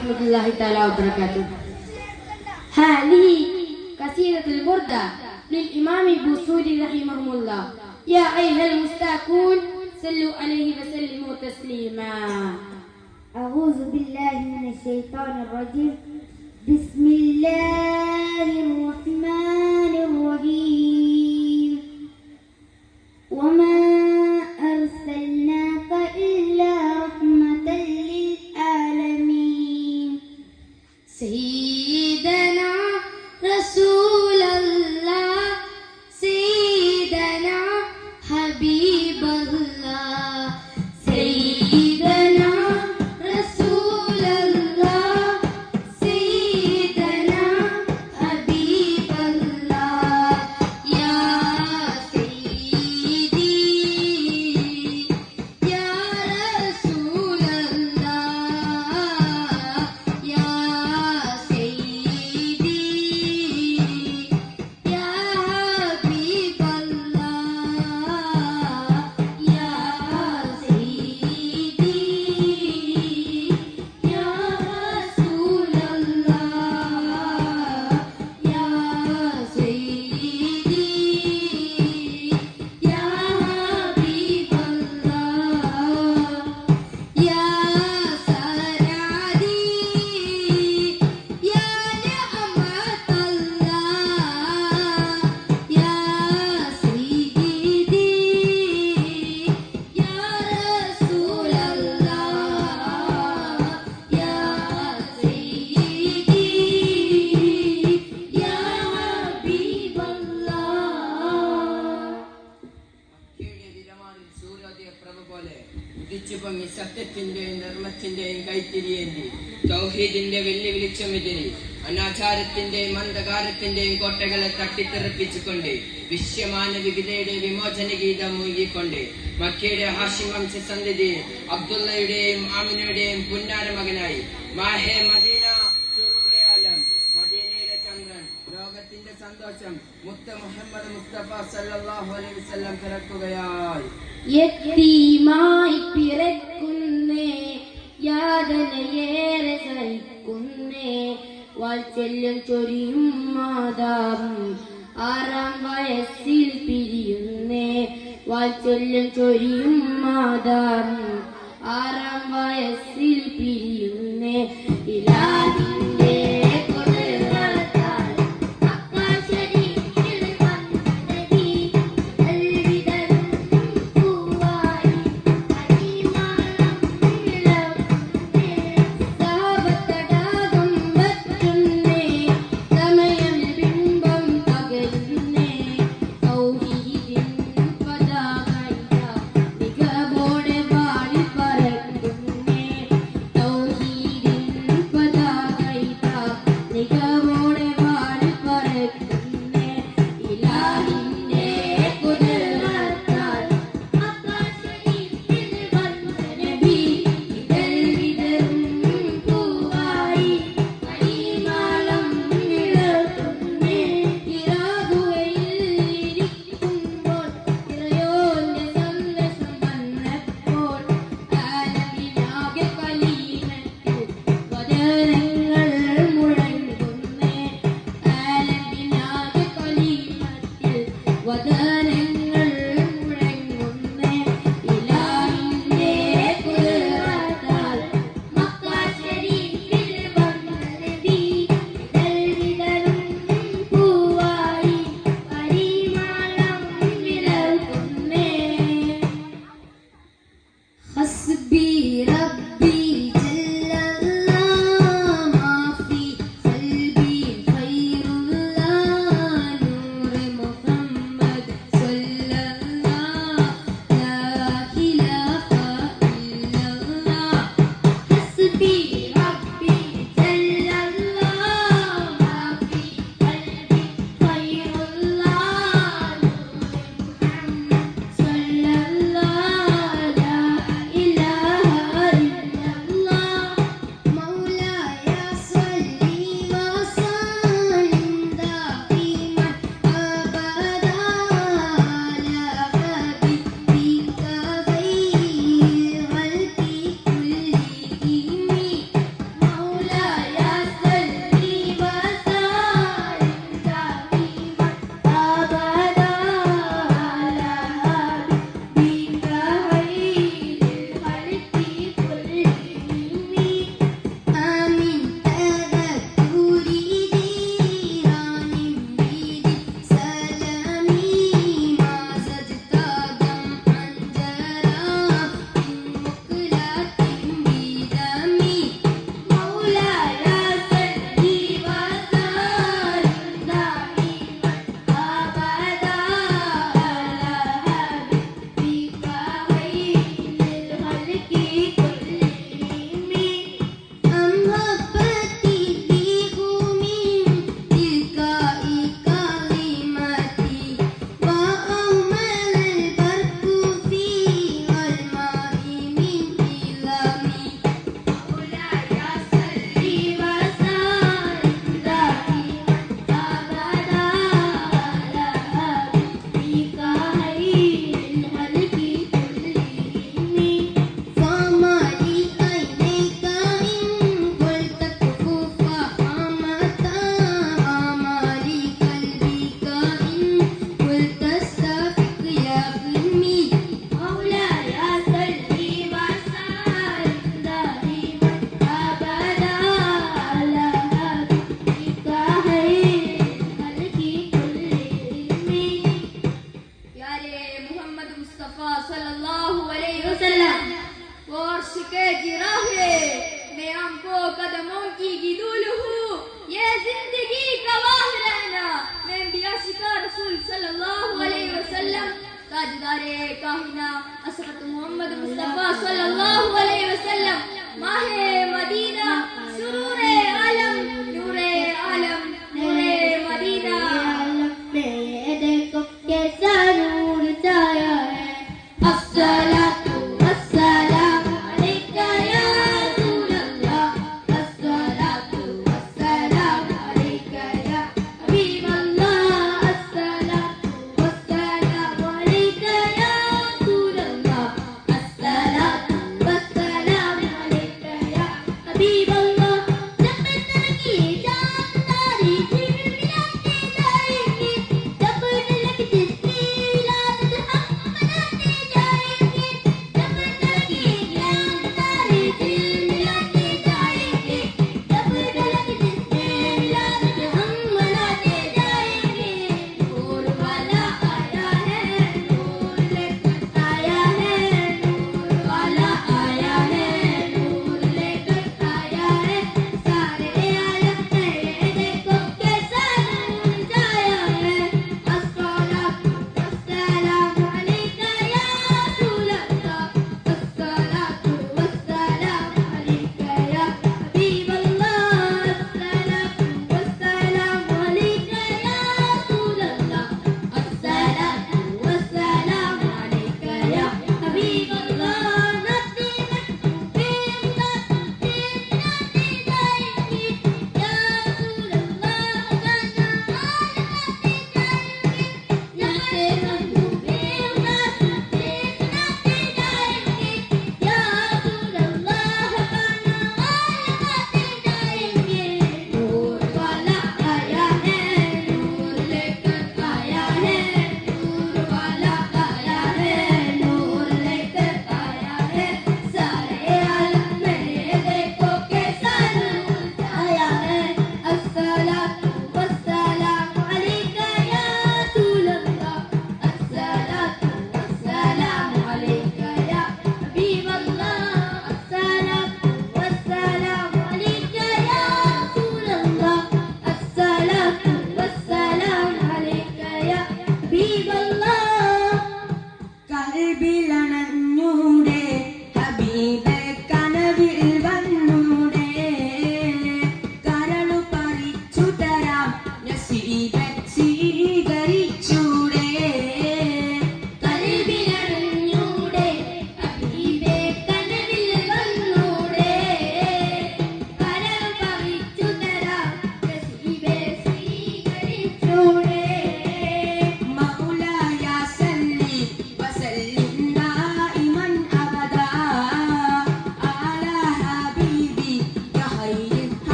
ورحمة الله تعالى وبركاته. هذه قصيدة البردة للإمام البوصيري رحمه الله. يا أيها المستاكون صلوا عليه وسلموا تسليما. أعوذ بالله من الشيطان الرجيم. بسم الله الرحمن الرحيم. وما See? അന്ധകാരത്തിന്റെയും തട്ടിത്തെറിപ്പിച്ചുകൊണ്ട് വിശ്വമാന വിവിധയുടെ വിമോചന ഗീതം മുഴുകിക്കൊണ്ട് മക്കയുടെ ഹാഷിം വംശ സന്തതി അബ്ദുള്ളയുടെയും ആമിനയുടെയും പുന്നാര മകനായി മാഹേ മദീന സുറൂറെ മദീനയുടെ ചന്ദ്രൻ ലോകത്തിന്റെ സന്തോഷം മുത്ത മുഹമ്മദ് മുസ്തഫ സല്ലല്ലാഹു അലൈഹി വസല്ലം പിറക്കുകയായി. യത്തീമായി പിറക്കുന്നേ യാതനയേറെ സഹിക്കുന്നേ വാത്സല്യം ചൊരിയും മാതാവും. ആറാം വയസ്സിൽ പിരിയുന്നേ വാത്സല്യം ചൊരിയും മാതാവും. ആറാം വയസ്സിൽ പിരിയുന്നേ ഇലാദിന്റെ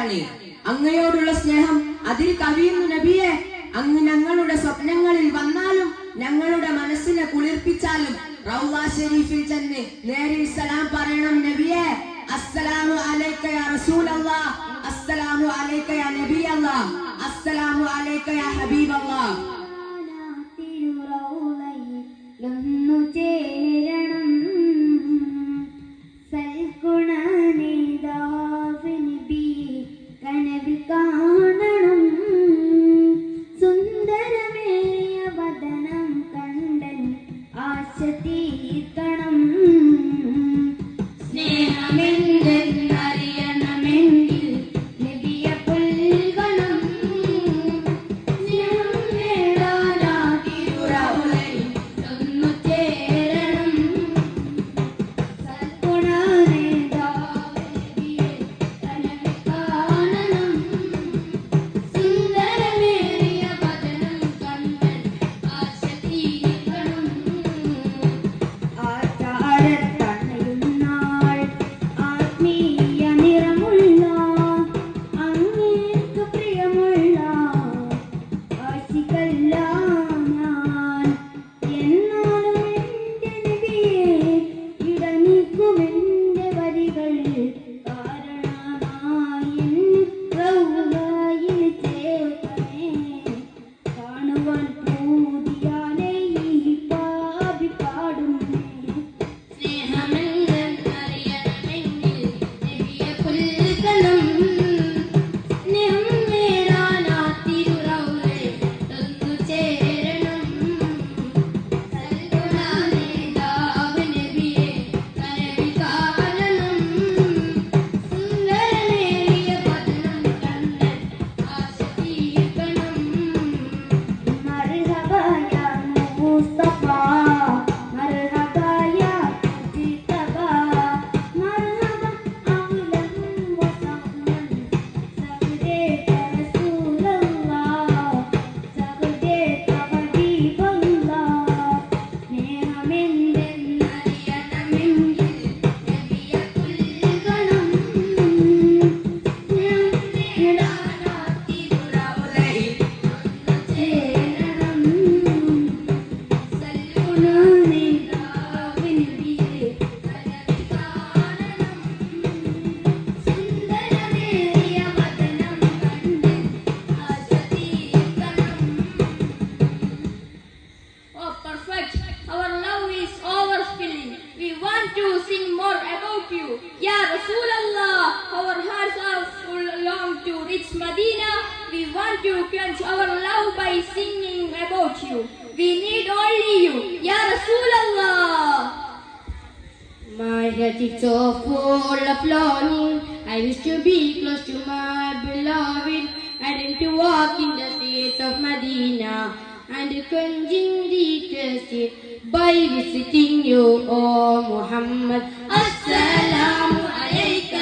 തുടരുകയാണ് അങ്ങയോടുള്ള സ്നേഹം അതിൽ കവിയുന്നു നബിയെ. അങ്ങ് ഞങ്ങളുടെ സ്വപ്നങ്ങളിൽ വന്നാലും ഞങ്ങളുടെ മനസ്സിനെ കുളിർപ്പിച്ചാലും റൗള ഷെരീഫിൽ ചെന്ന് നേരിൽ സലാം പറയണം നബിയെ. അസ്സലാമു അലൈക്ക യാ റസൂലല്ലാഹ് അസ്സലാമു അലൈക്ക യാ നബിയല്ലാഹ് അസ്സലാമു അലൈക്ക യാ ഹബീബല്ലാ. തിരുറൗലയിലൊന്നു ചേരണം ಕಾಣ 怎？To sing more about you. Ya Rasulallah, our hearts are full long to reach Medina. We want to quench our love by singing about you. We need only you. Ya Rasulallah. My heart is so full of longing. I wish to be close to my beloved and to walk in the streets of Medina and quenching the thirst by visiting you, O Muhammad. Assalamu alayka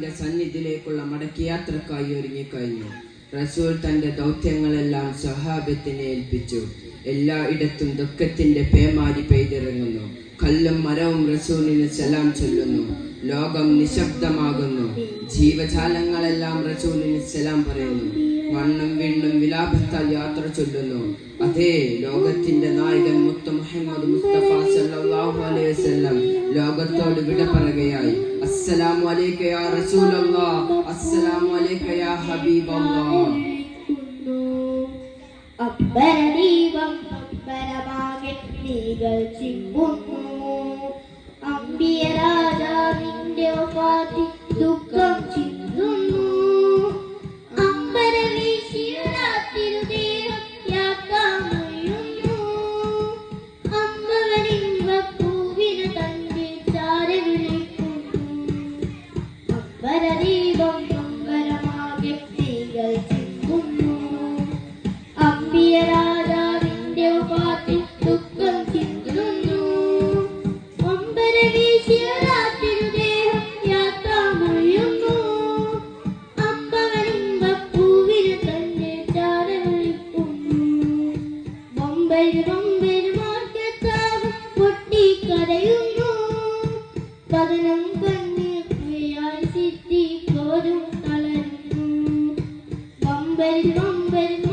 കർത്താവിന്റെ സന്നിധിയിലേക്കുള്ള മടക്കയാത്രക്കായി ഒരുങ്ങിക്കഴിഞ്ഞു. റസൂൽ തന്റെ ദൗത്യങ്ങളെല്ലാം സ്വഹാബത്തിനെ ഏൽപ്പിച്ചു. എല്ലായിടത്തും ദുഃഖത്തിന്റെ പേമാരി പെയ്തിറങ്ങുന്നു. കല്ലും മരവും റസൂലിന് സലാം ചൊല്ലുന്നു. ലോകം നിശബ്ദമാകുന്നു. ജീവജാലങ്ങളെല്ലാം റസൂലിന് സലാം പറയുന്നു. മണ്ണും വീണ്ടും വിലാപത്താൽ യാത്ര ചൊല്ലുന്നു. അതേ ലോകത്തിന്റെ നായകൻ മുത്ത മുഹമ്മദ് മുസ്തഫ സല്ലാഹു അലൈഹി വസല്ലം ലോകത്തോട് വിട പറയുകയായി. السلام عليك يا رسول الله السلام عليك يا حبيب الله അപ്പര ദീപം അപ്പരമാകെ നീകൾ ചിമ്പുന്നു അമ്പിയ രാജാവിന്റെ ദുഃഖം ചിമ്പു beri bom beri